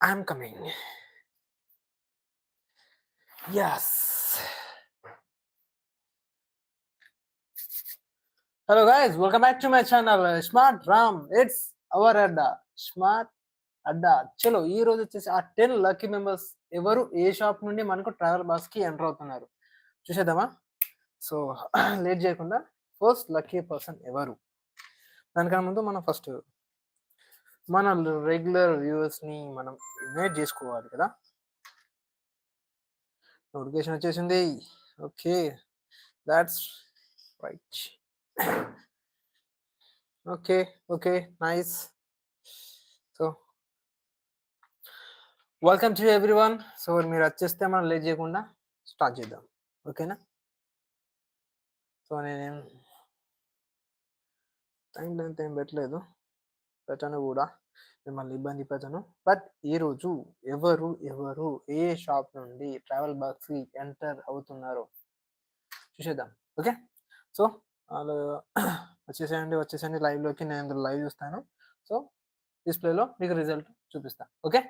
I'm coming. Yes. Hello guys, welcome back to my channel Smart Ram. It's our Adda. Smart అడ్డా చలో ఈ రోజు వచ్చేసి ఆ ten lucky members ఎవరు ఏ షాప్ నుండి మనకు ట్రావెల్ బాస్కి ఎంటర్ అవుతున్నారు చూసేద్దామా సో లేట్ చేయకుండా ఫస్ట్ లక్కీ పర్సన్ ఎవరు దానికన్నా ముందు మనం ఫస్ట్ మన రెగ్యులర్ వ్యూవర్స్ని మనం ఇన్వైట్ చేసుకోవాలి కదా. నోటిఫికేషన్ వచ్చేసింది. Okay that's right okay okay nice so welcome to everyone so మీరు వచ్చేస్తే మనం లేట్ చేయకుండా స్టార్ట్ చేద్దాం. ఓకేనా సో నేనేం టైం లెంత్ ఏం పెట్టలేదు. పెట్టను కూడా. మిమ్మల్ని ఇబ్బంది పెట్టను బట్ ఈరోజు ఎవరు ఎవరు ఏ షాప్ నుండి ట్రావెల్ బాక్స్ ఎంటర్ అవుతున్నారో చూసేద్దాం. ఓకే? సో వాళ్ళు వచ్చేసేయండి వచ్చేసేయండి. లైవ్లోకి నేను ఇందులో లైవ్ చూస్తాను. సో డిస్ప్లేలో మీకు రిజల్ట్ చూపిస్తాను okay?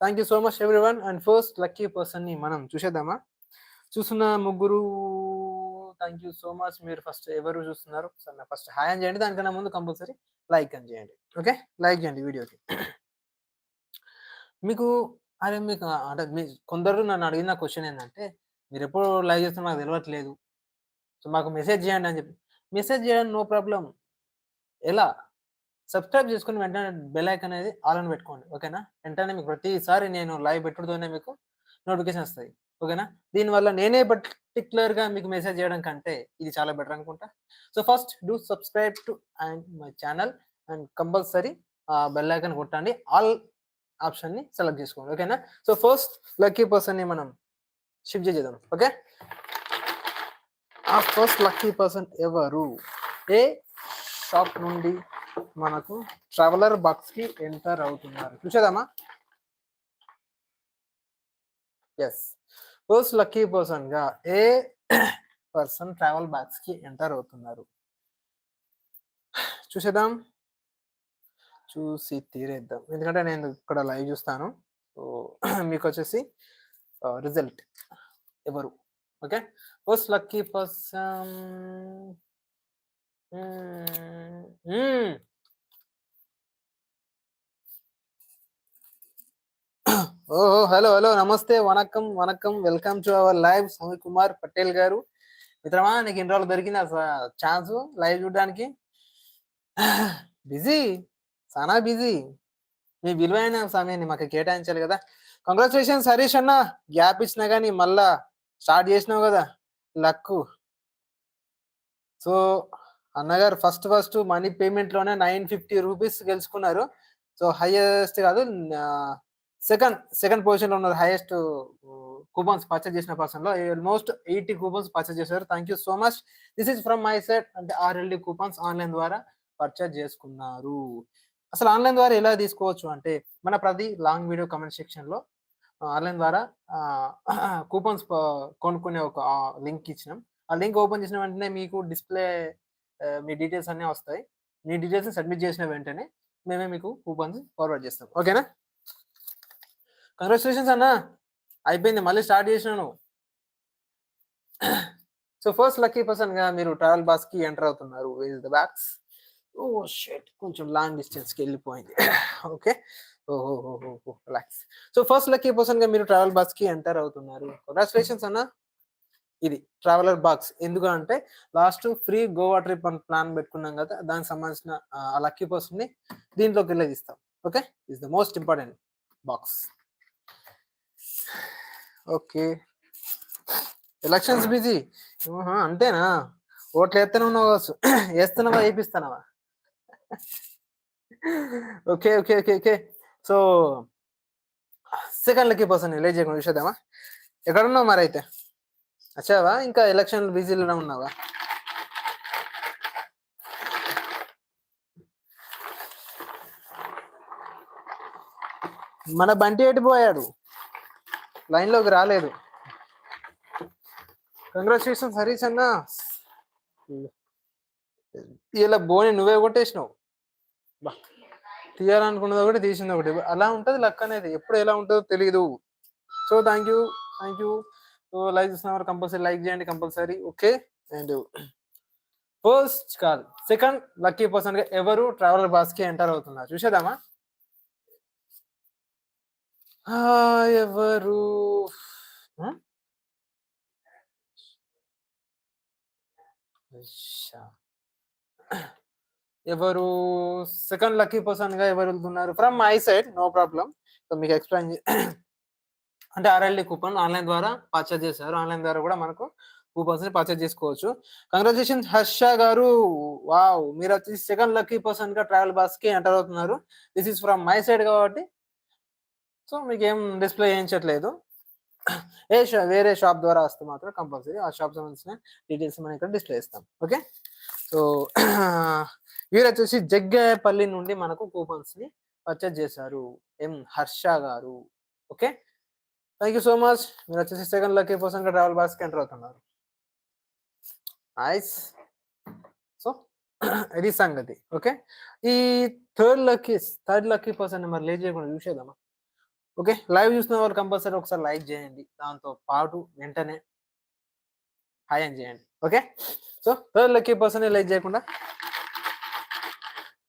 Thank you so much everyone and first lucky పర్సన్ని మనం చూసేద్దామా? చూస్తున్న ముగ్గురు థ్యాంక్ యూ సో మచ్. మీరు ఫస్ట్ ఎవరు చూస్తున్నారు? సార్ ఫస్ట్ హాయ్ అని చేయండి. దానికన్నా ముందు కంపల్సరీ లైక్ అని చేయండి. ఓకే? లైక్ చేయండి వీడియోకి. మీకు అరే మీకు అంటే మీ కొందరు నన్ను అడిగిన క్వశ్చన్ ఏంటంటే మీరు ఎప్పుడు లైవ్ చేస్తున్నా నాకు తెలియట్లేదు సో మాకు మెసేజ్ చేయండి అని చెప్పి. మెసేజ్ చేయడం నో ప్రాబ్లం ఎలా? సబ్స్క్రైబ్ చేసుకుని వెంటనే బెల్ ఐకన్ అనేది ఆల్ అని పెట్టుకోండి. ఓకేనా? వెంటనే మీకు ప్రతిసారి నేను లైవ్ పెట్టుడుతోనే మీకు నోటిఫికేషన్ వస్తాయి. ఓకేనా? దీనివల్ల నేనే పర్టికులర్గా మీకు మెసేజ్ చేయడం కంటే ఇది చాలా బెటర్ అనుకుంటా. So first do subscribe to and my channel and compulsory bell icon కొట్టండి. ఆల్ ఆప్షన్ని సెలెక్ట్ చేసుకోండి. ఓకేనా? సో ఫస్ట్ లక్కీ పర్సన్ని మనం షిఫ్ట్ చేద్దాం. ఓకే? ఆ ఫస్ట్ లక్కీ పర్సన్ ఎవరు? ఏ షాప్ నుండి మనకు ట్రావెలర్ బాక్స్కి ఎంటర్ అవుతున్నారు? చూసేదామా ఎస్. ఫస్ట్ లక్కీ పర్సన్గా ఏ పర్సన్ ట్రావెల్ బ్యాగ్స్కి ఎంటర్ అవుతున్నారు? చూసేద్దాం. చూసి తీరేద్దాం. ఎందుకంటే నేను ఇక్కడ లైవ్ చూస్తాను. సో మీకు వచ్చేసి రిజల్ట్ ఎవరు? ఓకే ఫస్ట్ లక్కీ పర్సన్ ఓహో హలో హలో నమస్తే వనకం వనకం welcome to our live. Sami Kumar Patel గారు. మిత్రమా నీకు ఇన్ని రోజులు దొరికింది ఛాన్స్ లైవ్ చూడడానికి? బిజీ చాలా బిజీ. మీ విలువైన సమయాన్ని మాకు కేటాయించాలి కదా. కంగ్రాచులేషన్స్ హరీష్ అన్న. గ్యాప్ ఇచ్చినా కానీ మళ్ళా స్టార్ట్ చేసినావు కదా. లక్కు. సో అన్నగారు ఫస్ట్ ఫస్ట్ మనీ పేమెంట్లోనే నైన్ ఫిఫ్టీ రూపీస్ గెలుచుకున్నారు. సో హైయెస్ట్ కాదు సెకండ్ సెకండ్ పొజిషన్లో ఉన్నది హైయెస్ట్ కూపన్స్ పర్చేస్ చేసిన పర్సన్లో ఆల్మోస్ట్ ఎయిటీ కూపన్స్ పర్చేస్ చేశారు. Thank you so much this is from my side అంటే ఆర్ఎల్డి కూపన్స్ ఆన్లైన్ ద్వారా పర్చేస్ చేసుకున్నారు. అసలు ఆన్లైన్ ద్వారా ఎలా తీసుకోవచ్చు అంటే మన ప్రతి లాంగ్ వీడియో కమెంట్ సెక్షన్లో uh, ఆన్లైన్ ద్వారా uh, కూపన్స్ uh, కొనుక్కునే ఒక లింక్ ఇచ్చినాం. ఆ లింక్ ఓపెన్ చేసిన వెంటనే మీకు డిస్ప్లే మీ డీటెయిల్స్ అన్నీ వస్తాయి. మీ డీటెయిల్స్ సబ్మిట్ చేసిన వెంటనే మేమే మీకు కూపన్స్ ఫార్వర్డ్ చేస్తాం. ఓకేనా కంగ్రాచులేషన్స్ అన్న. అయిపోయింది మళ్ళీ స్టార్ట్ చేసినాను. సో ఫస్ట్ లక్కీ పర్సన్గా మీరు ట్రావెల్ బాస్కి ఎంటర్ అవుతున్నారు. Is the box oh shit కొంచెం లాంగ్ డిస్టెన్స్కి వెళ్ళిపోయింది. ఓకే ఓహో రిలాక్స్ సో ఫస్ట్ లక్కీ పర్సన్గా మీరు ట్రావెల్ బాస్కి ఎంటర్ అవుతున్నారు. కంగ్రాచులేషన్స్ అన్న. ఇది ట్రావెలర్ బాక్స్ ఎందుకు అంటే లాస్ట్ ఫ్రీ గోవా ట్రిప్ అని ప్లాన్ పెట్టుకున్నాం కదా దానికి సంబంధించిన ఆ లక్కీ పర్సన్ని దీంట్లోకి వెళ్ళేది ఇస్తాం. Okay is the most important box okay. Elections busy అంతేనా? ఓట్లు వేస్తూనే ఉన్నావు కావచ్చు. వేస్తున్నావా వేపిస్తున్నావా? Okay okay okay okay. So second lucky person late చేయకుండా చూసేద్దామా? ఎక్కడున్నావు మరి అయితే? వచ్చావా? ఇంకా ఎలక్షన్ బిజీలోనే ఉన్నావా? మన బంటి ఎటు పోయాడు? లైన్లోకి రాలేదు. కంగ్రాచులేషన్స్ హరీష్ అన్న. ఇలా బోని నువ్వే కొట్టేసినావు. బా. తీయాలనుకున్నది ఒకటి తీసింది ఒకటి. అలా ఉంటుంది లక్ అనేది. ఎప్పుడు ఎలా ఉంటుందో తెలియదు so thank you thank you like చేసిన కంపల్సరీ లైక్ చేయండి compulsory okay and first call second lucky పర్సన్గా ఎవరు ట్రావెలర్ బాస్కి ఎంటర్ అవుతున్నారు? చూసేద్దామా? ఆ, ఎవరు? ఎవరు? సెకండ్ లక్కీ పర్సన్గా ఎవరు వెళ్తున్నారు? From my side no problem so మీకు ఎక్స్ప్లెయిన్ అంటే ఆర్ఎల్డి కూపన్ ఆన్లైన్ ద్వారా పర్చేజ్ చేశారు. ఆన్లైన్ ద్వారా కూడా మనకు కూపన్స్ని పర్చేజ్ చేసుకోవచ్చు. కంగ్రాచులేషన్ హర్ష గారు. వావ్ మీరు వచ్చి సెకండ్ లక్కీ పర్సన్గా ట్రావెల్ బాస్కి ఎంటర్ అవుతున్నారు. This is from my side కాబట్టి సో మీకు ఏం డిస్ప్లే చేయించట్లేదు. ఏ షా వేరే షాప్ ద్వారా వస్తే మాత్రం కంపల్సరీ ఆ షాప్ సంబంధించిన డీటెయిల్స్ మనం ఇక్కడ డిస్ప్లే ఇస్తాం ఓకే సో వీరు వచ్చేసి జగ్గపల్లి నుండి మనకు కూపన్స్ని పర్చేజ్ చేశారు. ఎం హర్ష గారు. Okay thank you so much మీరు వచ్చేసి సెకండ్ లక్కీ పర్సన్గా ట్రావెల్ బాస్కి ఎంటర్ అవుతున్నారు. నైస్ సో ఇది సంగతి. ఓకే ఈ third lucky third lucky person మరి లేట్ చేయకుండా చూసేద్దామా? ఓకే లైవ్ చూసిన వాళ్ళు కంపల్సరీ ఒకసారి లైక్ చేయండి. దాంతో పాటు వెంటనే హాయ్ అని చేయండి. Okay so third lucky person like చేయకుండా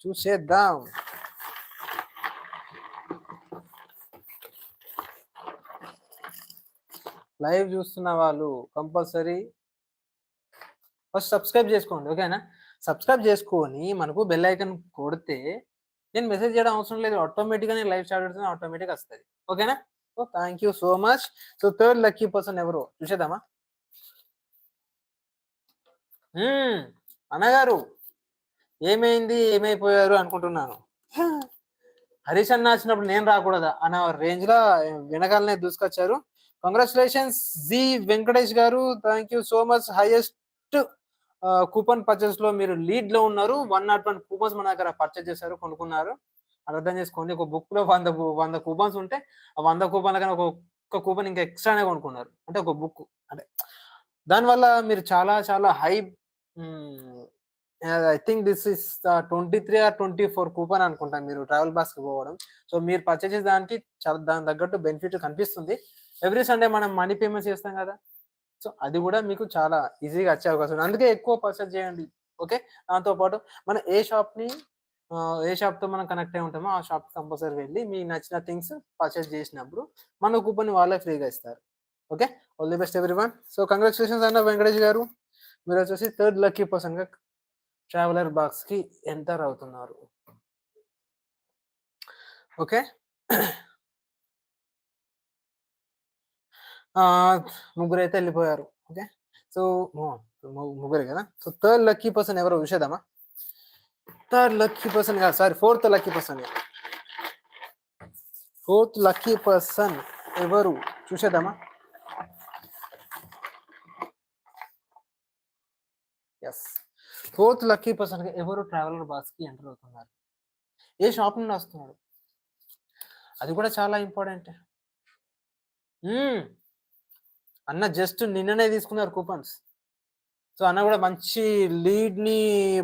చూసేద్దాం. లైవ్ చూస్తున్న వాళ్ళు కంపల్సరీ ఫస్ట్ సబ్స్క్రైబ్ చేసుకోండి ఓకేనా? సబ్స్క్రైబ్ చేసుకొని మనకు బెల్ ఐకన్ కొడితే నేను మెసేజ్ చేయడం అవసరం లేదు. ఆటోమేటిక్గా నేను లైవ్ స్టార్ట్ ఆటోమేటిక్ వస్తుంది. ఓకేనా? So thank you so much so third lucky person ఎవరు? చూసేద్దామా? అన్నగారు ఏమైంది? ఏమైపోయారు అనుకుంటున్నాను. హరీష్ అన్న వచ్చినప్పుడు నేను రాకూడదా? అన్న రేంజ్లో వెనకాలనే దూసుకొచ్చారు. కంగ్రాచులేషన్స్ జి వెంకటేష్ గారు. Thank you so much highest coupon పర్చేస్లో మీరు లీడ్లో ఉన్నారు. వన్ నాట్ వన్ కూపన్స్ మన దగ్గర పర్చేస్ చేశారు కొనుక్కున్నారు. అర్థం చేసుకోండి ఒక బుక్లో వంద వంద కూపన్స్ ఉంటే ఆ వంద కూపన్ల కానీ ఒక కూపన్ ఇంకా ఎక్స్ట్రానే కొనుక్కున్నారు. అంటే ఒక బుక్ అంటే దానివల్ల మీరు చాలా చాలా high I think this is twenty three or twenty four coupon అనుకుంటాను మీరు ట్రావెల్ బాస్కి పోవడం. సో మీరు పర్చేస్ చేసే దానికి చాలా దాని తగ్గట్టు బెనిఫిట్ కనిపిస్తుంది. ఎవ్రీ సండే మనం మనీ పేమెంట్ చేస్తాం కదా. సో అది కూడా మీకు చాలా ఈజీగా వచ్చే అవకాశం. ఉంది అందుకే ఎక్కువ పర్చేస్ చేయండి. ఓకే? దాంతో పాటు మనం ఏ షాప్ని ఏ షాప్తో మనం కనెక్ట్ అయి ఉంటామో ఆ షాప్ కంపల్సరీ వెళ్ళి మీ నచ్చిన థింగ్స్ పర్చేస్ చేసినప్పుడు మన కూపన్ వాళ్ళే ఫ్రీగా ఇస్తారు. Okay? All the best everyone so congratulations అన్న వెంకటేష్ గారు. మీరు వచ్చేసి థర్డ్ లక్కీ పర్సన్గా ట్రావెలర్ బాక్స్కి ఎంటర్ అవుతున్నారు. ఓకే? ముగ్గురు అయితే వెళ్ళిపోయారు. ఓకే? సో ముగ్గురు కదా? సో థర్డ్ లక్కీ పర్సన్ ఎవరో చూసేద్దామా థర్డ్ లక్కీ పర్సన్ కాదు sorry fourth lucky person fourth lucky person ఎవరు? చూసేద్దామా? ఎస్ ఫోర్త్ లక్కీ పర్సన్ ఎవరు ట్రావెలర్ బాస్కి ఎంటర్ అవుతున్నారు? ఏ షాప్ నుండి వస్తున్నాడు? అది కూడా చాలా ఇంపార్టెంట్. అన్న జస్ట్ నిన్ననే తీసుకున్నారు కూపన్స్. సో అన్న కూడా మంచి లీడ్ని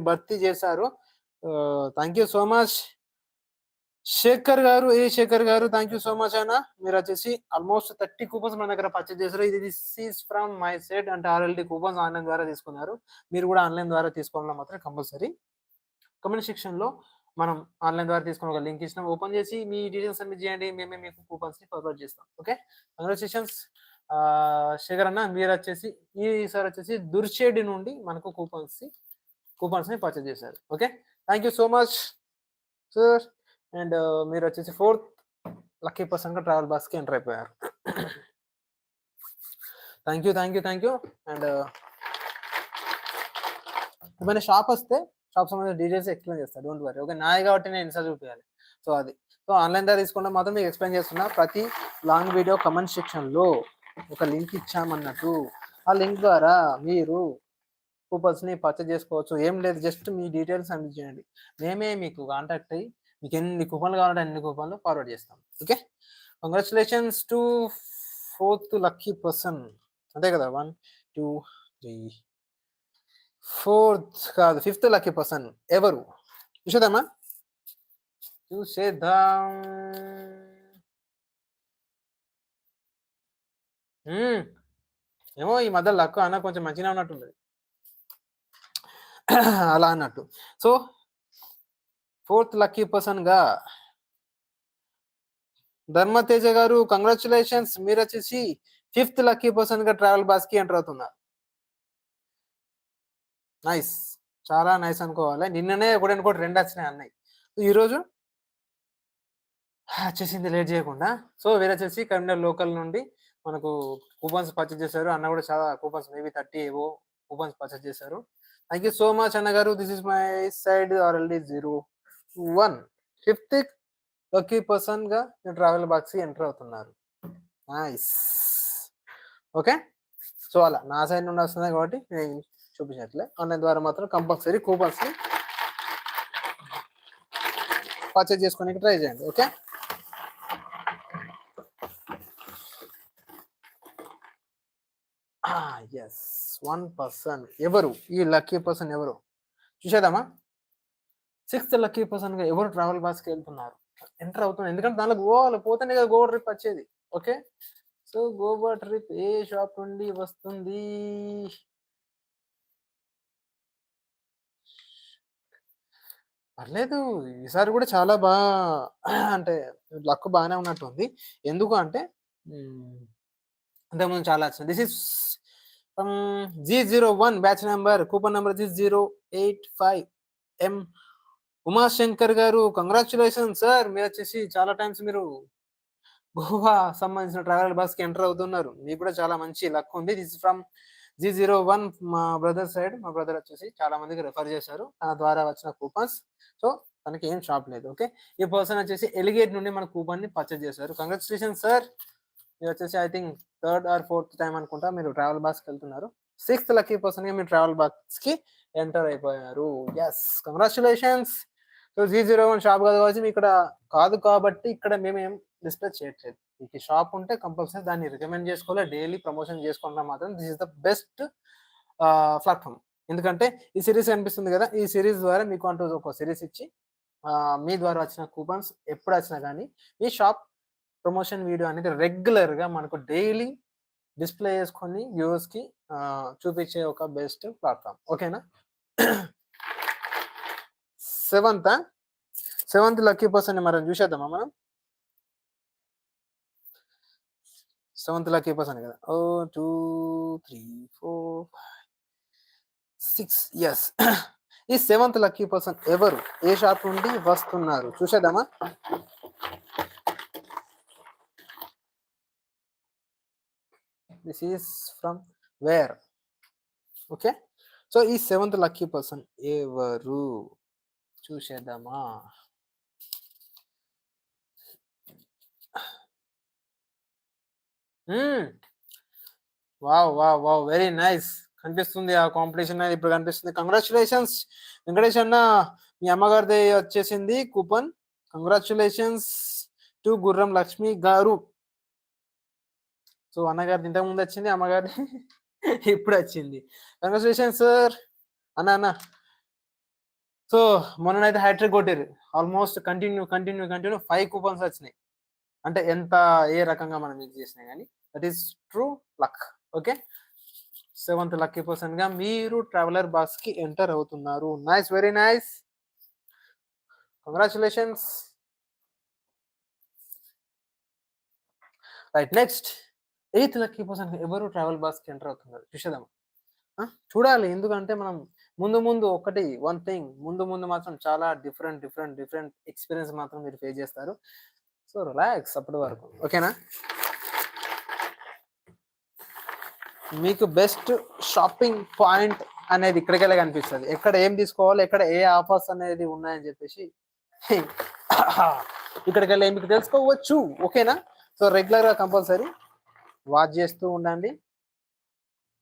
భర్తీ చేశారు. Thank you so much. Shekhar గారు ఏ శేఖర్ గారు థ్యాంక్ యూ సో మచ్ అన్న. మీరు వచ్చేసి ఆల్మోస్ట్ థర్టీ కూపన్స్ మన దగ్గర పర్చేజ్ చేశారు. ఇది సీజ్ ఫ్రమ్ మై సెట్ అంటే ఆర్ఎల్డి కూపన్స్ ఆన్లైన్ ద్వారా తీసుకున్నారు. మీరు కూడా ఆన్లైన్ ద్వారా తీసుకోవాలన్నా మాత్రం కంపల్సరీ. కమెంట్ సెక్షన్లో మనం ఆన్లైన్ ద్వారా తీసుకుని ఒక లింక్ ఇచ్చినాం. ఓపెన్ చేసి మీ డీటెయిల్స్ సబ్మిట్ చేయండి. మేమే మీకు కూపన్స్ని ఫార్వర్డ్ చేస్తాం. ఓకే? కంగ్రాచులేషన్స్ శేఖర్ అన్న మీరు వచ్చేసి ఈసారి వచ్చేసి దుర్షేడి నుండి మనకు కూపన్స్ కూపన్స్ని పర్చేజ్ చేశారు. Okay? Thank you so much sir. And మీరు వచ్చేసి ఫోర్త్ లక్కీ పర్సన్గా ట్రావెల్ బస్కి ఎంటర్ అయిపోయారు. Thank you thank you thank you and ఏమైనా షాప్ వస్తే షాప్ సంబంధించిన డీటెయిల్స్ ఎక్స్ప్లెయిన్ చేస్తాను డోంట్ వరీ. ఓకే? నాది కాబట్టి నేను ఇన్స్టా చూపించాలి సో అది. సో ఆన్లైన్ ద్వారా తీసుకుంటే మాత్రం మీకు ఎక్స్ప్లెయిన్ చేస్తున్నా. ప్రతి లాంగ్ వీడియో కమెంట్ సెక్షన్లో ఒక లింక్ ఇచ్చామన్నట్టు. ఆ లింక్ ద్వారా మీరు కూపన్స్ని పర్చేజ్ చేసుకోవచ్చు. ఏం లేదు జస్ట్ మీ డీటెయిల్స్ అందించండి మేమే మీకు కాంటాక్ట్ అయ్యి మీకు ఎన్ని కూపన్లు కావాలంటే అన్ని కూపన్లు ఫార్వర్డ్ చేస్తాం. Okay congratulations to fourth lucky person అంతే కదా? వన్ టూ త్రీ ఫోర్త్ కాదు ఫిఫ్త్ లక్కీ పర్సన్ ఎవరు? చూసేద్దామా? చూసేద్దాం. ఏమో ఈ మధ్య లక్ అన్న కొంచెం మంచిగా ఉన్నట్టుంది. అలా అన్నట్టు. సో ఫోర్త్ లక్కీ పర్సన్గా ధర్మతేజ గారు కంగ్రాచులేషన్స్ మీరు వచ్చేసి ఫిఫ్త్ లక్కీ పర్సన్గా ట్రావెల్ బాస్కి ఎంటర్ అవుతున్నారు. నైస్. చాలా నైస్ అనుకోవాలి. నిన్ననే ఒకటి ఇంకోటి రెండు వచ్చినాయి అన్నాయి ఈరోజు వచ్చేసింది లేట్ చేయకుండా. సో వేరే వచ్చేసి కరీంనగర్ లోకల్ నుండి మనకు కూపన్స్ పర్చేస్ చేశారు. అన్న కూడా చాలా కూపన్స్ మేబీ థర్టీ ఏవో కూపన్స్ పర్చేస్ చేశారు. థ్యాంక్ యూ సో మచ్ అన్న గారు. This is my side RLD zero one fifth lucky పర్సన్గా ట్రావెల్ బాక్స్ ఎంటర్ అవుతున్నారు. నైస్ ఓకే సో అలా నా సైడ్ నుండి వస్తుంది కాబట్టి నేను చూపించట్లే. ఆన్లైన్ ద్వారా మాత్రం కంపల్సరీ కూపన్స్ పర్చేజ్ చేసుకోనికి ట్రై చేయండి. ఓకే ఎస్ వన్ పర్సన్ ఎవరు? ఈ లక్కీ పర్సన్ ఎవరు? చూసేదామా సిక్స్త్ లక్కీ పర్సన్గా ఎవరు ట్రావెల్ బాస్కి వెళ్తున్నారు? ఎంటర్ అవుతున్నారు. ఎందుకంటే దానిలో గోవాలో పోతేనే కదా గోవా ట్రిప్ వచ్చేది. ఓకే సో గోవా ట్రిప్ ఏ షాప్ నుండి వస్తుంది? పర్లేదు. ఈసారి కూడా చాలా బాగా అంటే లక్ బాగానే ఉన్నట్టు ఉంది ఎందుకు అంటే అంతకుముందు ఇంతకుముందు చాలా వచ్చింది. This is G zero one batch number coupon number G zero eight five M Umashankar గారు కంగ్రాచులేషన్ సార్ మీరు వచ్చేసి చాలా టైమ్స్ మీరు గోవా సంబంధించిన ట్రావెల్ బస్కి ఎంటర్ అవుతున్నారు. మీకు కూడా చాలా మంచి లక్ ఉంది. This from G zero one మా బ్రదర్ సైడ్ మా బ్రదర్ వచ్చేసి చాలా మందికి రెఫర్ చేశారు. తన ద్వారా వచ్చిన కూపన్స్ సో తనకి ఏం షాప్ లేదు. ఓకే ఈ పర్సన్ వచ్చేసి ఎలిగేట్ నుండి మన కూపన్ని పర్చేజ్ చేశారు. కంగ్రాచులేషన్ సార్ ఇది వచ్చేసి I think third or fourth time అనుకుంటా మీరు ట్రావెల్ బాక్స్కి వెళ్తున్నారు. సిక్స్త్ లక్కీ పర్సన్గా మీరు ట్రావెల్ బాక్స్కి ఎంటర్ అయిపోయారు. Yes congratulations so G zero one shop కాదు కాబట్టి ఇక్కడ కాదు కాబట్టి ఇక్కడ మేము డిస్ప్లే చేయట్లేదు. మీకు షాప్ ఉంటే కంపల్సరీ దాన్ని రికమెండ్ చేసుకోవాలి. డైలీ ప్రమోషన్ చేసుకోవడం మాత్రం this is the best platform ఎందుకంటే ఈ సిరీస్ కనిపిస్తుంది కదా ఈ సిరీస్ ద్వారా మీకు అంటూ ఒక సిరీస్ ఇచ్చి మీ ద్వారా వచ్చిన కూపన్స్ ఎప్పుడు వచ్చినా కానీ మీ షాప్ ప్రమోషన్ వీడియో అనేది రెగ్యులర్గా మనకు డైలీ డిస్ప్లే చేసుకొని వ్యూస్కి చూపించే ఒక బెస్ట్ ప్లాట్ఫామ్. ఓకేనా? సెవెంత్? సెవెంత్ లక్కీ పర్సన్ మనం చూసేద్దామా మనం? సెవెంత్ లక్కీ పర్సన్ కదా. ఓ two three four five six yes ఈ సెవెంత్ లక్కీ పర్సన్ ఎవరు? ఏ షాప్ నుండి వస్తున్నారు? చూసేద్దామా? This is from where okay so ఈ సెవెంత్ లక్కీ పర్సన్ ఎవరు? చూసేద్దామా? Wow wow wow very nice కనిపిస్తుంది ఆ కాంపిటీషన్ అనేది ఇప్పుడు కనిపిస్తుంది. కంగ్రాచులేషన్స్ వెంకటేష్ అన్న మీ అమ్మగారిది వచ్చేసింది కూపన్. కంగ్రాచులేషన్స్ టు గుర్రం లక్ష్మి గారు. సో అన్నగారిది ఇంతకు ముందు వచ్చింది అమ్మగారి ఇప్పుడు వచ్చింది. కంగ్రాచులేషన్ సార్ అన్న అన్న. సో మొన్ననైతే హ్యాట్రిక్ కొట్టారు almost continue continue continue five coupons వచ్చినాయి. అంటే ఎంత ఏ రకంగా మనం యూజ్ చేసినా కానీ that is true luck okay seventh lucky పర్సన్గా మీరు ట్రావెలర్ బాస్కి ఎంటర్ అవుతున్నారు. Nice very nice congratulations right next eighth lucky person ఎవరు ట్రావెల్ బాస్కి ఎంటర్ అవుతున్నారు? చూసేద్దాం. చూడాలి. ఎందుకంటే మనం ముందు ముందు ఒకటి వన్ థింగ్ ముందు ముందు మాత్రం చాలా డిఫరెంట్ డిఫరెంట్ డిఫరెంట్ ఎక్స్పీరియన్స్ మాత్రం మీరు ఫేస్ చేస్తారు. సో రిలాక్స్ అప్పటి వరకు. ఓకేనా మీకు బెస్ట్ షాపింగ్ పాయింట్ అనేది ఇక్కడికెళ్ళి కనిపిస్తుంది. ఎక్కడ ఏం తీసుకోవాలి? ఎక్కడ ఏ ఆఫర్స్ అనేది ఉన్నాయని చెప్పేసి ఇక్కడికెళ్ళి మీకు తెలుసుకోవచ్చు. ఓకేనా సో రెగ్యులర్గా కంపల్సరీ వాచ్ చేస్తూ ఉండండి.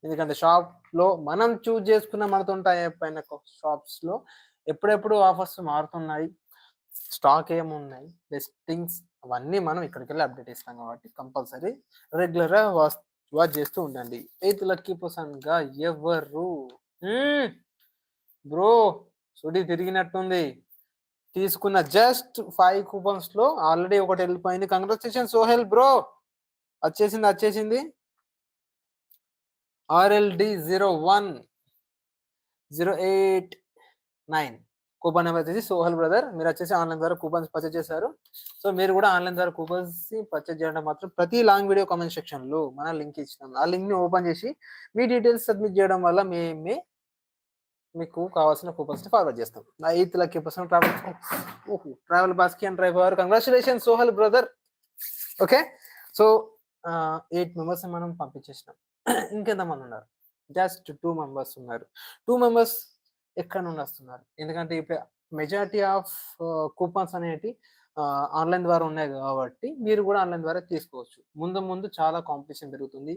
ఎందుకంటే షాప్లో మనం చూజ్ చేసుకున్న మనతో ఉంటాయి పైన షాప్స్లో ఎప్పుడెప్పుడు ఆఫర్స్ మారుతున్నాయి స్టాక్ ఏమున్నాయి బెస్ట్ థింగ్స్ అవన్నీ మనం ఇక్కడికి వెళ్ళి అప్డేట్ ఇస్తాం కాబట్టి కంపల్సరీ రెగ్యులర్గా వాచ్ వాచ్ చేస్తూ ఉండండి. ఎయిత్ లక్కీ పర్సన్గా ఎవరు బ్రో సుడి తిరిగినట్టుంది. తీసుకున్న జస్ట్ ఫైవ్ కూపన్స్లో ఆల్రెడీ ఒకటి వెళ్ళిపోయింది. కంగ్రాచులేషన్ సోహెల్ బ్రో వచ్చేసింది వచ్చేసింది RLD zero one zero eight nine. Coupon number వచ్చేసి సోహల్ బ్రదర్. మీరు వచ్చేసి ఆన్లైన్ ద్వారా కూపన్స్ పర్చేజ్ చేశారు. సో మీరు కూడా ఆన్లైన్ ద్వారా కూపన్స్ పర్చేజ్ చేయడం మాత్రం ప్రతి లాంగ్ వీడియో కామెంట్ సెక్షన్లో మన లింక్ ఇచ్చినాం. ఆ లింక్ని ఓపెన్ చేసి మీ డీటెయిల్స్ సబ్మిట్ చేయడం వల్ల మేమే మీకు కావాల్సిన కూపన్స్ని ఫార్వర్డ్ చేస్తాం. నా ఎయిత్ లక్కీ పర్సన్ ట్రావెల్ ఓహో ట్రావెల్ బాస్కి and driver. Congratulation Sohail brother. Okay? So eight members మనం పంపించేసినాం. ఇంకెంతమంది ఉన్నారు జస్ట్ టూ మెంబర్స్ ఉన్నారు. టూ మెంబర్స్ ఎక్కడ నుండి వస్తున్నారు? ఎందుకంటే ఇప్పుడు మెజారిటీ ఆఫ్ కూపన్స్ అనేటి ఆన్లైన్ ద్వారా ఉన్నాయి కాబట్టి మీరు కూడా ఆన్లైన్ ద్వారా తీసుకోవచ్చు. ముందు ముందు చాలా కాంపిటీషన్ పెరుగుతుంది.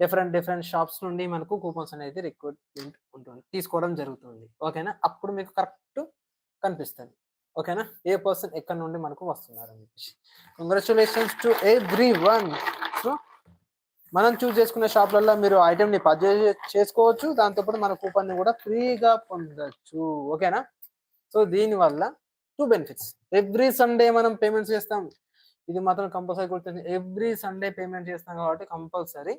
డిఫరెంట్ డిఫరెంట్ షాప్స్ నుండి మనకు కూపన్స్ అనేది రిక్రూట్మెంట్ ఉంటుంది. తీసుకోవడం జరుగుతుంది. ఓకేనా? అప్పుడు మీకు కరెక్ట్ కనిపిస్తుంది. ఓకేనా? ఏ పర్సన్ ఎక్కడ నుండి మనకు వస్తున్నారు అని చెప్పేసి. కంగ్రాచులేషన్స్ టు ఎవ్రీ వన్ మనం చూస్ చేసుకునే షాప్లలో మీరు ఐటమ్ని పర్చేజ్ చేసుకోవచ్చు. దాంతోపాటు మన కూపన్ని కూడా ఫ్రీగా పొందొచ్చు. ఓకేనా? సో దీని వల్ల టూ బెనిఫిట్స్ ఎవ్రీ సండే మనం పేమెంట్స్ చేస్తాం. ఇది మాత్రం కంపల్సరీ గుర్తుంది. ఎవ్రీ సండే పేమెంట్ చేస్తాం కాబట్టి కంపల్సరీ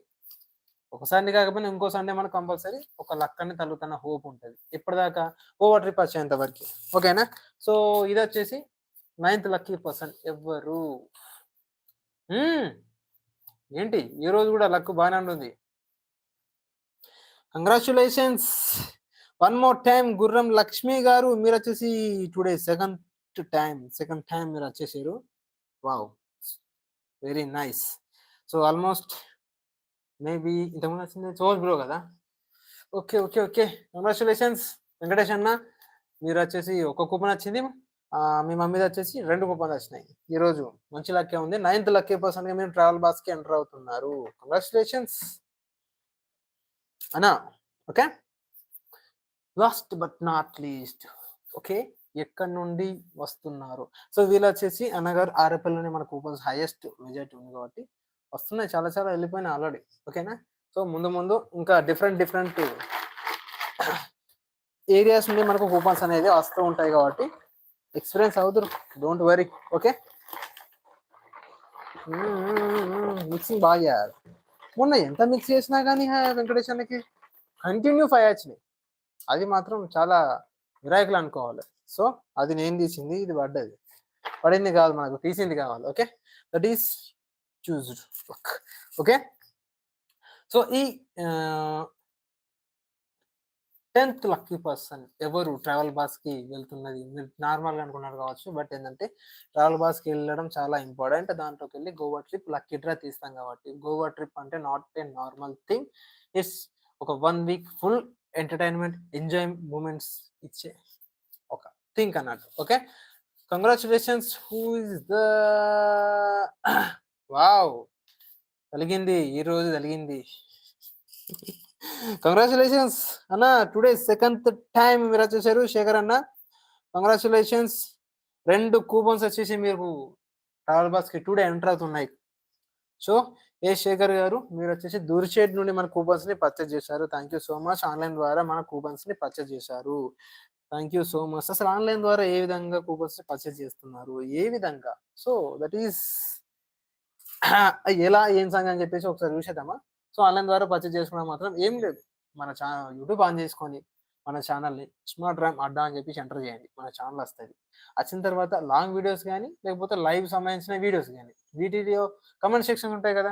ఒక సండే కాకపోయినా ఇంకో సండే మనకు కంపల్సరీ ఒక లక్కని తగ్గుతున్న హోప్ ఉంటుంది. ఇప్పటిదాకా ఓవర్ ట్రిప్ వచ్చేంత వరకు. ఓకేనా? సో ఇది వచ్చేసి నైన్త్ లక్కీ పర్సన్ ఎవ్వరు ఏంటి? ఈ రోజు కూడా లక్ బాగానే ఉంటుంది కంగ్రాచులేషన్స్ వన్ మోర్ టైం గుర్రం లక్ష్మి గారు మీరు వచ్చేసి today second time second time మీరు వచ్చేసారు. Wow very nice so almost maybe ఇంతకుముందు వచ్చింది చోజ్ బ్రో కదా? Okay okay okay congratulations Venkatesh అన్న మీరు వచ్చేసి ఒక కూపన్ వచ్చింది. మీ మమ్మీ వచ్చేసి రెండు కూపన్లు వచ్చినాయి. ఈ రోజు మంచి లక్కే ఉంది. నైన్త్ లక్కే పర్సన్గా మీరు ట్రావెల్ బాస్కి ఎంటర్ అవుతున్నారు. కంగ్రాచులేషన్స్ అనా okay? Last but not least okay? ఎక్కడి నుండి వస్తున్నారు? సో వీళ్ళు వచ్చేసి అన్నగారు ఆర్ఎఫ్ఎల్లోనే మన కూపన్స్ హైయెస్ట్ మెజార్టీ ఉంది కాబట్టి వస్తున్నాయి. చాలా చాలా వెళ్ళిపోయినాయి ఆల్రెడీ ఓకేనా? సో ముందు ముందు ఇంకా డిఫరెంట్ డిఫరెంట్ ఏరియాస్ నుండి మనకు కూపన్స్ అనేది వస్తూ ఉంటాయి కాబట్టి ఎక్స్పీరియన్స్ అవుతారు don't worry okay mixing hmm, బాగా చేయాలి. మొన్న ఎంత మిక్స్ చేసినా కానీ వెంకటేష్ అన్నకి కంటిన్యూ ఫైవ్ వచ్చినాయి. అది మాత్రం చాలా విరాయకులు అనుకోవాలి. సో అది నేను తీసింది ఇది పడ్డది. పడింది కాదు మనకు తీసింది కావాలి. Okay that is choosed okay so ఈ టెన్త్ లక్కీ పర్సన్ ఎవరు ట్రావెల్ బాస్కి వెళ్తున్నది మీరు నార్మల్ అనుకున్నారు కావచ్చు బట్ ఏంటంటే ట్రావెల్ బాస్కి వెళ్ళడం చాలా ఇంపార్టెంట్. దాంట్లోకి వెళ్ళి గోవా ట్రిప్ లక్కీ డ్రా తీస్తాం కాబట్టి. గోవా ట్రిప్ అంటే not a normal thing. It's ఒక one week full entertainment enjoy moments ఇచ్చే ఒక థింక్ అన్నట్టు. Okay? Congratulations. Who is the wow! కలిగింది ఈ రోజు కలిగింది కంగ్రాచులేషన్స్ అన్న. టుడే సెకండ్ టైం మీరు వచ్చేసారు శేఖర్ అన్న. కంగ్రాచులేషన్స్ రెండు కూపన్స్ వచ్చేసి మీరు ట్రావెల్ బాస్కి టుడే ఎంటర్ అవుతున్నాయి. సో ఏ శేఖర్ గారు మీరు వచ్చేసి దూరిచేటి నుండి మన కూపన్స్ని పర్చేజ్ చేశారు. Thank you so much online ద్వారా మన కూపన్స్ని పర్చేజ్ చేశారు. థ్యాంక్ యూ సో మచ్ అసలు ఆన్లైన్ ద్వారా ఏ విధంగా కూపన్స్ని పర్చేజ్ చేస్తున్నారు? ఏ విధంగా? సో దట్ ఈస్ ఎలా ఏం సంగతి అని చెప్పేసి ఒకసారి చూసేద్దామా? సో ఆన్లైన్ ద్వారా పర్చేజ్ చేసుకోవడం మాత్రం ఏం లేదు. మన ఛానల్ యూట్యూబ్ ఆన్ చేసుకొని మన ఛానల్ని స్మార్ట్ ర్యామ్ అడ్డా అని చెప్పి ఎంటర్ చేయండి. మన ఛానల్ వస్తుంది. వచ్చిన తర్వాత లాంగ్ వీడియోస్ కానీ లేకపోతే లైవ్ సంబంధించిన వీడియోస్ కానీ వీటిలో కమెంట్ సెక్షన్ ఉంటాయి కదా.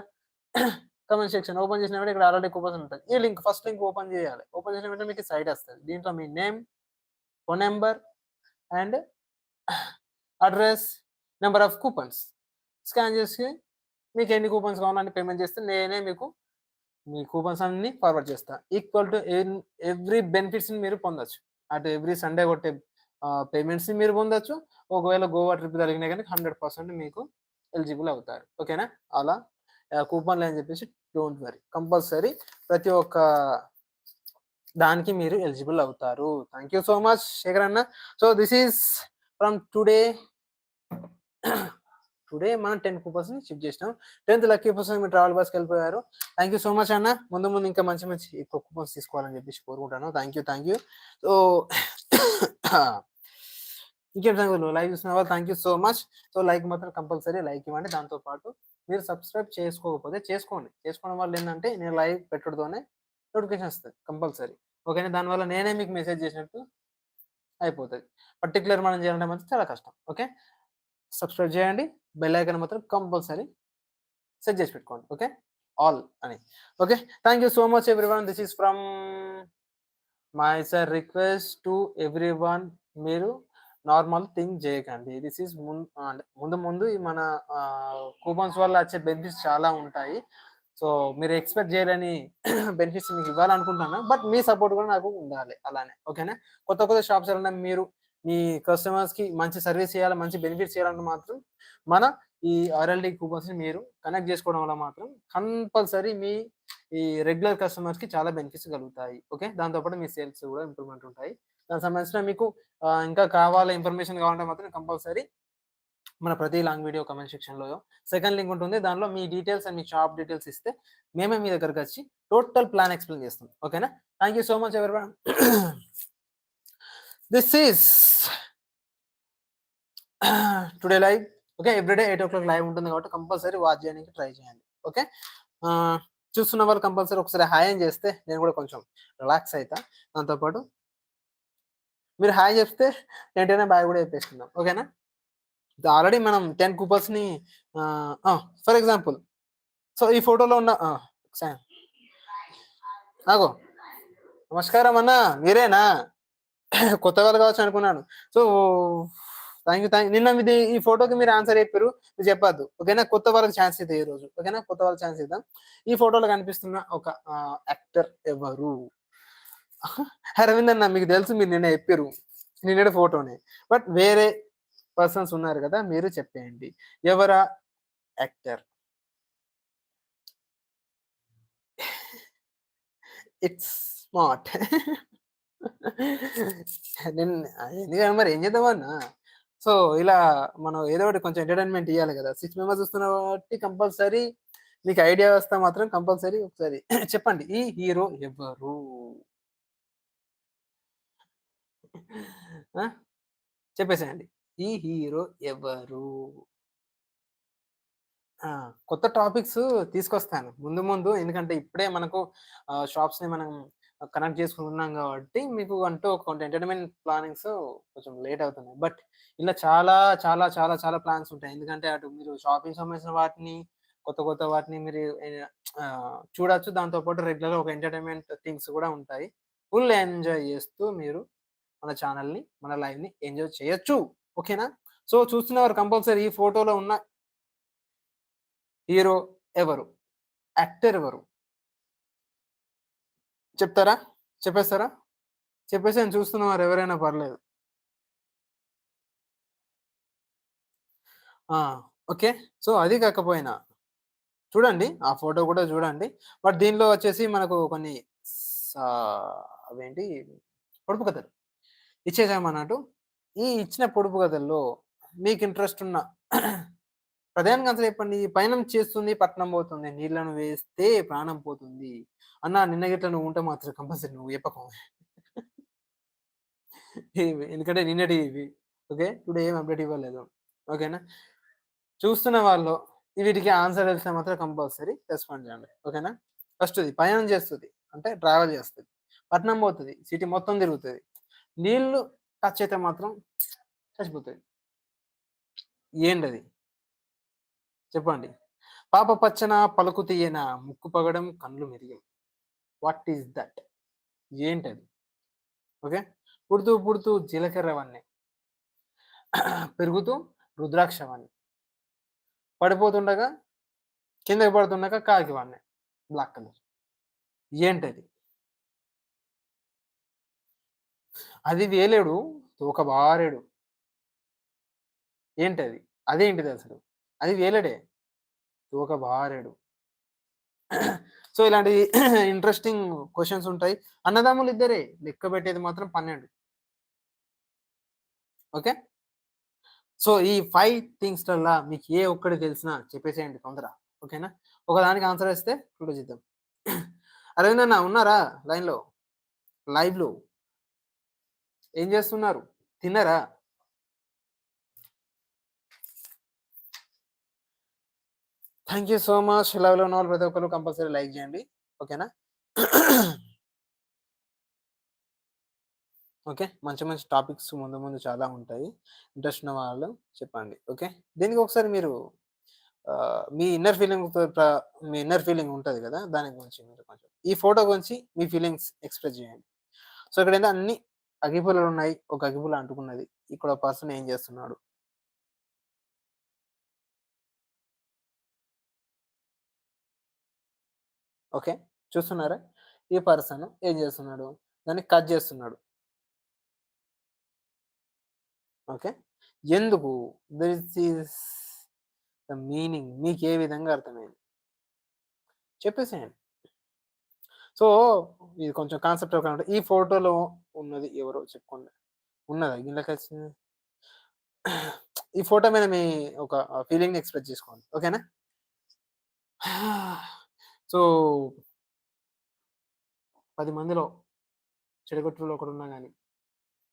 కమెంట్ సెక్షన్ ఓపెన్ చేసిన వెంటనే ఇక్కడ ఆల్రెడీ కూపన్స్ ఉంటుంది ఈ లింక్ ఫస్ట్ లింక్ ఓపెన్ చేయాలి. ఓపెన్ చేసిన వెంటనే మీకు సైట్ వస్తుంది. దీంట్లో మీ name phone number and address number of coupons scan చేసి మీకు ఎన్ని కూపన్స్ కావాలని పేమెంట్ చేస్తే నేనే మీకు మీ కూపన్స్ అన్ని ఫార్వర్డ్ చేస్తా. ఈక్వల్ టు ఎవ్రీ బెనిఫిట్స్ని మీరు పొందొచ్చు. అటు ఎవ్రీ సండే కొట్టే పేమెంట్స్ని మీరు పొందొచ్చు. ఒకవేళ గోవా ట్రిప్ జరిగినా కానీ హండ్రెడ్ పర్సెంట్ మీకు ఎలిజిబుల్ అవుతారు. ఓకేనా అలా కూపన్లు అని చెప్పేసి డోంట్ వరీ కంపల్సరీ ప్రతి ఒక్క దానికి మీరు ఎలిజిబుల్ అవుతారు. Thank you so much Shekhar అన్న. So this is from today today మనం టెన్ కూపన్స్ షిఫ్ట్ చేసినాం. టెన్త్ లక్కీ పర్సన్ మీరు ట్రావెల్ బస్కి వెళ్ళిపోయారు. థ్యాంక్ యూ సో మచ్ అన్న. ముందు ముందు ఇంకా మంచి మంచి ఎక్కువ కూపన్స్ తీసుకోవాలని చెప్పేసి కోరుకుంటాను thank you thank you so ఇంకేం సంగతులు? లైవ్ చూసిన వాళ్ళు thank you so much so like మాత్రం కంపల్సరీ లైక్ ఇవ్వండి. దాంతో పాటు మీరు సబ్స్క్రైబ్ చేసుకోకపోతే చేసుకోండి. చేసుకోవడం వల్ల ఏంటంటే నేను లైవ్ పెట్టడంతోనే నోటిఫికేషన్ వస్తుంది కంపల్సరీ ఓకేనా దానివల్ల నేనే మీకు మెసేజ్ చేసినట్టు అయిపోతుంది పర్టికులర్ మనం చేయాలంటే మంచి చాలా కష్టం. ఓకే సబ్స్క్రైబ్ చేయండి. బెల్ ఐకన్ మాత్రం కంపల్సరీ సెట్ చేసి పెట్టుకోండి. ఓకే? ఆల్ అని. Okay? Thank you so much everyone this is from my sir request to everyone మీరు నార్మల్ థింగ్ చేయకండి. దిస్ ఈస్ ముందు ముందు ఈ మన కూపన్స్ వల్ల వచ్చే బెనిఫిట్స్ చాలా ఉంటాయి. సో మీరు ఎక్స్పెక్ట్ చేయలేని బెనిఫిట్స్ మీకు ఇవ్వాలనుకుంటున్నాను. బట్ మీ సపోర్ట్ కూడా నాకు ఉండాలి. అలానే. ఓకేనా? కొత్త కొత్త షాప్స్ వెళ్ళినా మీరు మీ కస్టమర్స్కి మంచి సర్వీస్ చేయాలి మంచి బెనిఫిట్స్ చేయాలంటే మాత్రం మన ఈ ఆర్ఎల్డి కూపన్స్ని మీరు కనెక్ట్ చేసుకోవడం వల్ల మాత్రం కంపల్సరీ మీ ఈ రెగ్యులర్ కస్టమర్స్కి చాలా బెనిఫిట్స్ కలుగుతాయి. ఓకే దాంతోపాటు మీ సేల్స్ కూడా ఇంప్రూవ్మెంట్ ఉంటాయి. దానికి సంబంధించిన మీకు ఇంకా కావాల ఇన్ఫర్మేషన్ కావాలంటే మాత్రం కంపల్సరీ మన ప్రతి లాంగ్ వీడియో కమెంట్ సెక్షన్లో సెకండ్ లింక్ ఉంటుంది. దానిలో మీ డీటెయిల్స్ అండ్ మీ షాప్ డీటెయిల్స్ ఇస్తే మేమే మీ దగ్గరకు వచ్చి టోటల్ ప్లాన్ ఎక్స్ప్లెయిన్ చేస్తాం. ఓకేనా థ్యాంక్ యూ సో మచ్ ఎవరి this is today live okay everyday eight o'clock live ఉంటుంది కాబట్టి కంపల్సరీ వాచ్ చేయడానికి ట్రై చేయండి ఓకే చూస్తున్న వాళ్ళు కంపల్సరీ ఒకసారి హాయ్ అని చేస్తే నేను కూడా కొంచెం రిలాక్స్ అవుతా దాంతోపాటు మీరు హాయ్ చెప్తే ఏంటైనా బాయ్ కూడా చెప్పేసుకుందాం ఓకేనా ఆల్రెడీ మనం టెన్ కూపర్స్ని ఫర్ ఎగ్జాంపుల్ సో ఈ ఫోటోలో ఉన్న నాకు నమస్కారం అన్న మీరేనా? కొత్త వాళ్ళు కావచ్చు అనుకున్నాను. సో థ్యాంక్ యూ థ్యాంక్ నిన్న మీది ఈ ఫోటోకి మీరు ఆన్సర్ చెప్పారు. మీరు చెప్పద్దు. ఓకేనా? కొత్త వాళ్ళకి ఛాన్స్ ఇద్దాం ఈ రోజు. ఓకేనా? కొత్త వాళ్ళకి ఛాన్స్ ఇద్దాం. ఈ ఫోటోలో కనిపిస్తున్న ఒక యాక్టర్ ఎవరు? అరవింద్ అన్న మీకు తెలుసు మీరు నిన్న చెప్పారు. నిన్న ఫోటోనే. బట్ వేరే పర్సన్స్ ఉన్నారు కదా మీరు చెప్పేయండి. ఎవరా యాక్టర్ ఇట్స్ స్మార్ట్ నేను ఎందుకంటే మరి ఏం చేద్దామన్నా సో ఇలా మనం ఏదో ఒకటి కొంచెం ఎంటర్టైన్మెంట్ ఇవ్వాలి కదా. సిక్స్ మెంబర్స్ వస్తున్న కాబట్టి కంపల్సరీ మీకు ఐడియా వస్తే మాత్రం కంపల్సరీ ఒకసారి చెప్పండి. ఈ హీరో ఎవరు? ఆ? చెప్పేసేయండి. ఈ హీరో ఎవరు? ఆ, కొత్త టాపిక్స్ తీసుకొస్తాను. ముందు ముందు ఎందుకంటే ఇప్పుడే మనకు షాప్స్ని మనం కనెక్ట్ చేసుకుంటున్నాం కాబట్టి మీకు అంటూ కొంత ఎంటర్టైన్మెంట్ ప్లానింగ్స్ కొంచెం లేట్ అవుతున్నాయి. బట్ ఇలా చాలా చాలా చాలా చాలా ప్లాన్స్ ఉంటాయి. ఎందుకంటే అటు మీరు షాపింగ్ సంబంధించిన వాటిని కొత్త కొత్త వాటిని మీరు చూడొచ్చు. దాంతో పాటు ఒక ఎంటర్టైన్మెంట్ థింగ్స్ కూడా ఉంటాయి. ఫుల్ ఎంజాయ్ చేస్తూ మీరు మన ఛానల్ని మన లైవ్ని ఎంజాయ్ చేయొచ్చు. ఓకేనా సో చూస్తున్నవారు కంపల్సరీ ఈ ఫోటోలో ఉన్న హీరో ఎవరు? యాక్టర్ ఎవరు? చెప్తారా? చెప్పేస్తారా? చెప్పేసి నేను చూస్తున్నవారు ఎవరైనా పర్లేదు. ఓకే. సో అది కాకపోయినా చూడండి. ఆ ఫోటో కూడా చూడండి. బట్ దీనిలో వచ్చేసి మనకు కొన్ని సా- అవేంటి? పొడుపు కథలు ఇచ్చేసామన్నట్టు. ఈ ఇచ్చిన పొడుపు కథల్లో మీకు ఇంట్రెస్ట్ ఉన్న ప్రధానంగా అసలు చెప్పండి. పయనం చేస్తుంది పట్నం పోతుంది నీళ్ళను వేస్తే ప్రాణం పోతుంది. అన్న నిన్న గిట్ల నువ్వు ఉంటే మాత్రం కంపల్సరీ నువ్వు చెప్పకం. ఎందుకంటే నిన్నటి ఇవి. ఓకే? టుడే ఏం అప్డేట్ ఇవ్వలేదు. ఓకేనా? చూస్తున్న వాళ్ళు వీటికి ఆన్సర్ తెలిస్తే మాత్రం కంపల్సరీ రెస్పాండ్ చేయండి. ఓకేనా? ఫస్ట్ ఇది ప్రయాణం చేస్తుంది అంటే ట్రావెల్ చేస్తుంది. పట్నం పోతుంది సిటీ మొత్తం తిరుగుతుంది. నీళ్ళు టచ్ అయితే మాత్రం చచ్చిపోతుంది ఏంటది? చెప్పండి. పాప పచ్చన పలుకు తీయన ముక్కు పగడం కళ్ళు మెరియం. What is that? ఏంటది? ఓకే? పుడుతూ పుడుతూ జీలకర్రవన్నీ పెరుగుతూ రుద్రాక్షవన్నీ పడిపోతుండగా కిందకి పడుతుండగా కాకి బ్లాక్ కలర్. ఏంటది? అది వేలేడు తోక బారేడు. ఏంటది? అదేంటిది అసలు? అది వేలడే. తోక బారేడు. సో ఇలాంటి ఇంట్రెస్టింగ్ క్వశ్చన్స్ ఉంటాయి. అన్నదమ్ములు ఇద్దరే లెక్క పెట్టేది మాత్రం పన్నెండు. ఓకే? సో ఈ ఫైవ్ థింగ్స్ వల్ల మీకు ఏ ఒక్కటి తెలిసినా చెప్పేసేయండి తొందర ఓకేనా? ఒకదానికి ఆన్సర్ ఇస్తే ఇప్పుడు చేద్దాం అరవింద్ అన్న ఉన్నారా లైన్లో? లైవ్లో? ఏం చేస్తున్నారు? తిన్నారా? థ్యాంక్ యూ సో మచ్ లవ్లో ఉన్న వాళ్ళు ప్రతి ఒక్కరు కంపల్సరీ లైక్ చేయండి. ఓకేనా ఓకే మంచి మంచి టాపిక్స్ ముందు ముందు చాలా ఉంటాయి. ఇంట్రెస్ట్ ఉన్న వాళ్ళు చెప్పండి. ఓకే దీనికి ఒకసారి మీరు మీ ఇన్నర్ ఫీలింగ్ మీ ఇన్నర్ ఫీలింగ్ ఉంటుంది కదా? దాని గురించి మీరు కొంచెం ఈ ఫోటో గురించి మీ ఫీలింగ్స్ ఎక్స్ప్రెస్ చేయండి. సో ఇక్కడ అన్ని అగ్గిపుల్లలు ఉన్నాయి. ఒక అగ్గిపుల్ల అంటుకున్నది. ఇక్కడ పర్సన్ ఏం చేస్తున్నాడు? ఓకే? చూస్తున్నారా? ఈ పర్సన్ ఏం చేస్తున్నాడు? దాన్ని కట్ చేస్తున్నాడు. ఓకే? ఎందుకు? దిస్ ఈస్ ద మీనింగ్ మీకు ఏ విధంగా అర్థమైంది? చెప్పేసేయండి. సో ఇది కొంచెం కాన్సెప్ట్ ఒక ఈ ఫోటోలో ఉన్నది ఎవరో చెప్పుకోండి. ఉన్నదా? గిన్నెకి వచ్చింది ఈ ఫోటో మీద మీ ఒక ఫీలింగ్ ఎక్స్ప్రెస్ చేసుకోండి. ఓకేనా? సో పది మందిలో చెడగొట్టులో ఒకడు ఉన్నా కానీ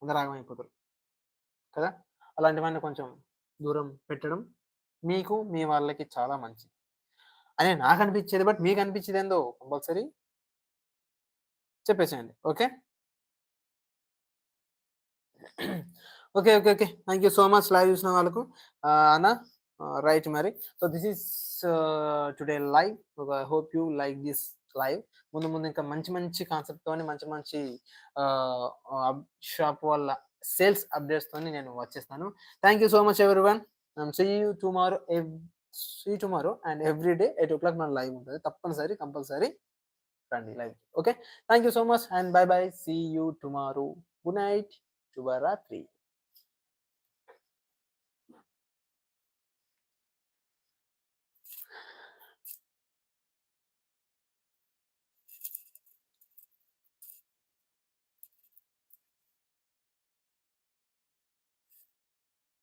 అందరు ఆగమైపోతారు. కదా? అలాంటివన్నీ కొంచెం దూరం పెట్టడం మీకు మీ వాళ్ళకి చాలా మంచిది. అనే నాకు అనిపించేది బట్ మీకు అనిపించేది ఏందో కంపల్సరీ చెప్పేసేయండి. Okay? Okay okay okay. Thank you so much. Live చూసిన వాళ్ళకు. అన్న రైట్ మరి. So this is today live hope you like this live ముందు ముందు ఇంకా మంచి మంచి కాన్సెప్ట్ తోని మంచి మంచి షాప్ వల్ల సేల్స్ అప్డేట్స్ తోని నేను వచ్చేస్తాను. Thank you so much everyone see you tomorrow see tomorrow and every day eight o'clock మన లైవ్ ఉంటుంది. తప్పనిసరి కంపల్సరీ రండి live okay thank you so much and bye bye see you tomorrow good night శుభరాత్రి